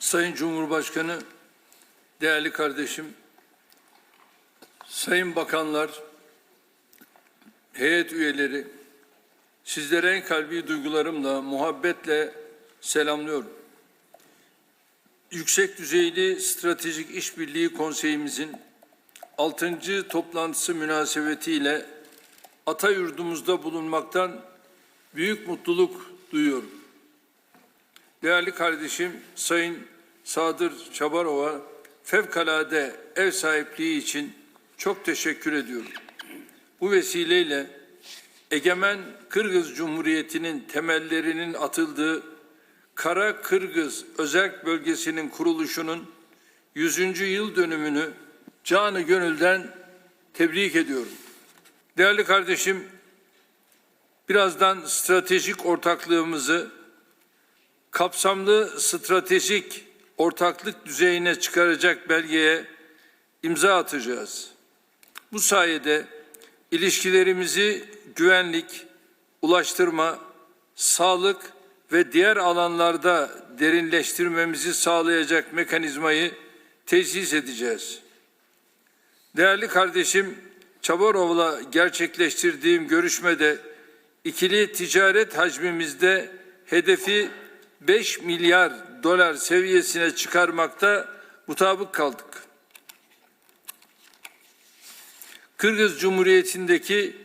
Sayın Cumhurbaşkanı, değerli kardeşim, sayın bakanlar, heyet üyeleri, sizlere en kalbi duygularımla, muhabbetle selamlıyorum. Yüksek düzeyli stratejik işbirliği konseyimizin 6. toplantısı münasebetiyle ata yurdumuzda bulunmaktan büyük mutluluk duyuyorum. Değerli kardeşim Sayın Sadır Çabarova fevkalade ev sahipliği için çok teşekkür ediyorum. Bu vesileyle Egemen Kırgız Cumhuriyeti'nin temellerinin atıldığı Kara Kırgız Özerk Bölgesi'nin kuruluşunun 100. yıl dönümünü canı gönülden tebrik ediyorum. Değerli kardeşim, birazdan stratejik ortaklığımızı kapsamlı stratejik ortaklık düzeyine çıkaracak belgeye imza atacağız. Bu sayede ilişkilerimizi güvenlik, ulaştırma, sağlık ve diğer alanlarda derinleştirmemizi sağlayacak mekanizmayı tesis edeceğiz. Değerli kardeşim Çabarov'la gerçekleştirdiğim görüşmede ikili ticaret hacmimizde hedefi 5 milyar dolar seviyesine çıkarmakta mutabık kaldık. Kırgız Cumhuriyeti'ndeki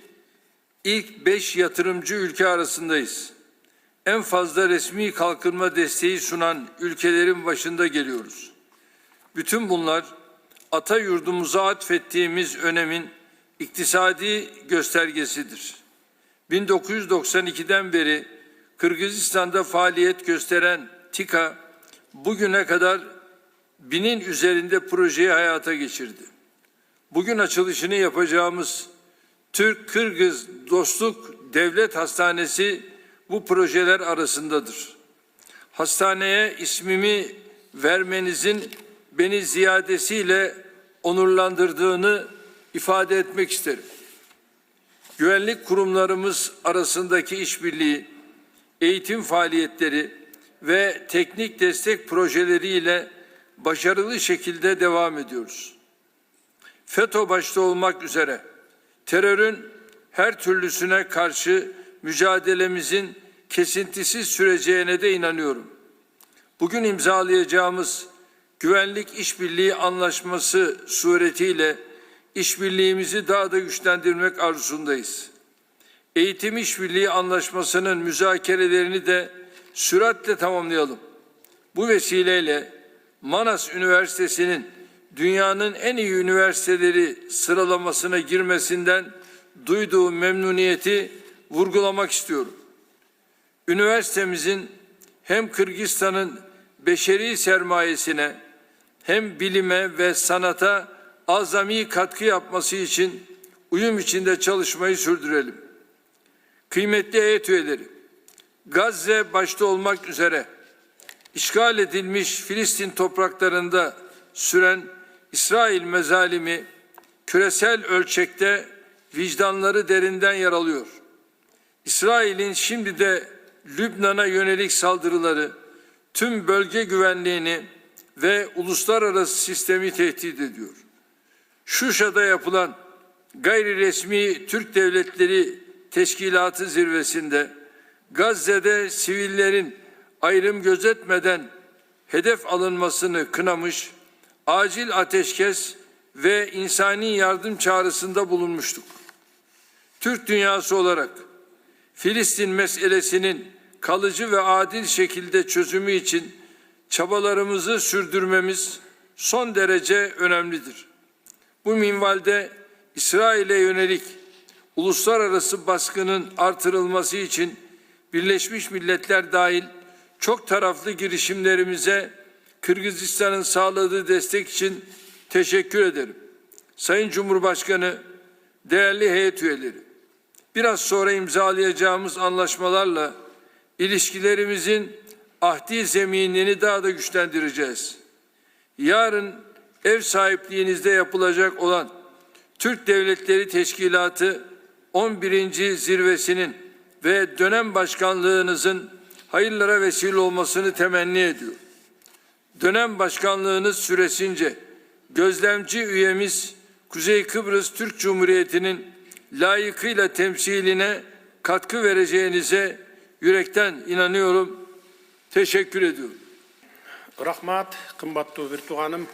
ilk 5 yatırımcı ülke arasındayız. En fazla resmi kalkınma desteği sunan ülkelerin başında geliyoruz. Bütün bunlar ata yurdumuza atfettiğimiz önemin iktisadi göstergesidir. 1992'den beri Kırgızistan'da faaliyet gösteren TİKA bugüne kadar binin üzerinde projeyi hayata geçirdi. Bugün açılışını yapacağımız Türk-Kırgız Dostluk Devlet Hastanesi bu projeler arasındadır. Hastaneye ismimi vermenizin beni ziyadesiyle onurlandırdığını ifade etmek isterim. Güvenlik kurumlarımız arasındaki işbirliği, eğitim faaliyetleri ve teknik destek projeleriyle başarılı şekilde devam ediyoruz. FETÖ başta olmak üzere terörün her türlüsüne karşı mücadelemizin kesintisiz süreceğine de inanıyorum. Bugün imzalayacağımız Güvenlik İşbirliği Anlaşması suretiyle işbirliğimizi daha da güçlendirmek arzusundayız. Eğitim İşbirliği Anlaşması'nın müzakerelerini de süratle tamamlayalım. Bu vesileyle Manas Üniversitesi'nin dünyanın en iyi üniversiteleri sıralamasına girmesinden duyduğum memnuniyeti vurgulamak istiyorum. Üniversitemizin hem Kırgızistan'ın beşeri sermayesine hem bilime ve sanata azami katkı yapması için uyum içinde çalışmayı sürdürelim. Kıymetli heyet üyeleri, Gazze başta olmak üzere işgal edilmiş Filistin topraklarında süren İsrail mezalimi küresel ölçekte vicdanları derinden yaralıyor. İsrail'in şimdi de Lübnan'a yönelik saldırıları tüm bölge güvenliğini ve uluslararası sistemi tehdit ediyor. Şuşa'da yapılan gayri resmi Türk Devletleri Teşkilatı zirvesinde Gazze'de sivillerin ayrım gözetmeden hedef alınmasını kınamış, acil ateşkes ve insani yardım çağrısında bulunmuştuk. Türk dünyası olarak Filistin meselesinin kalıcı ve adil şekilde çözümü için çabalarımızı sürdürmemiz son derece önemlidir. Bu minvalde İsrail'e yönelik uluslararası baskının artırılması için Birleşmiş Milletler dahil çok taraflı girişimlerimize Kırgızistan'ın sağladığı destek için teşekkür ederim. Sayın Cumhurbaşkanı, değerli heyet üyeleri, biraz sonra imzalayacağımız anlaşmalarla ilişkilerimizin ahdi zeminini daha da güçlendireceğiz. Yarın ev sahipliğinizde yapılacak olan Türk Devletleri Teşkilatı 11. zirvesinin ve dönem başkanlığınızın hayırlara vesile olmasını temenni ediyor. dönem başkanlığınız süresince gözlemci üyemiz Kuzey Kıbrıs Türk Cumhuriyeti'nin layıkıyla temsiline katkı vereceğinize yürekten inanıyorum. Teşekkür ediyorum. Rahmat, qimmatli Virtuğanım.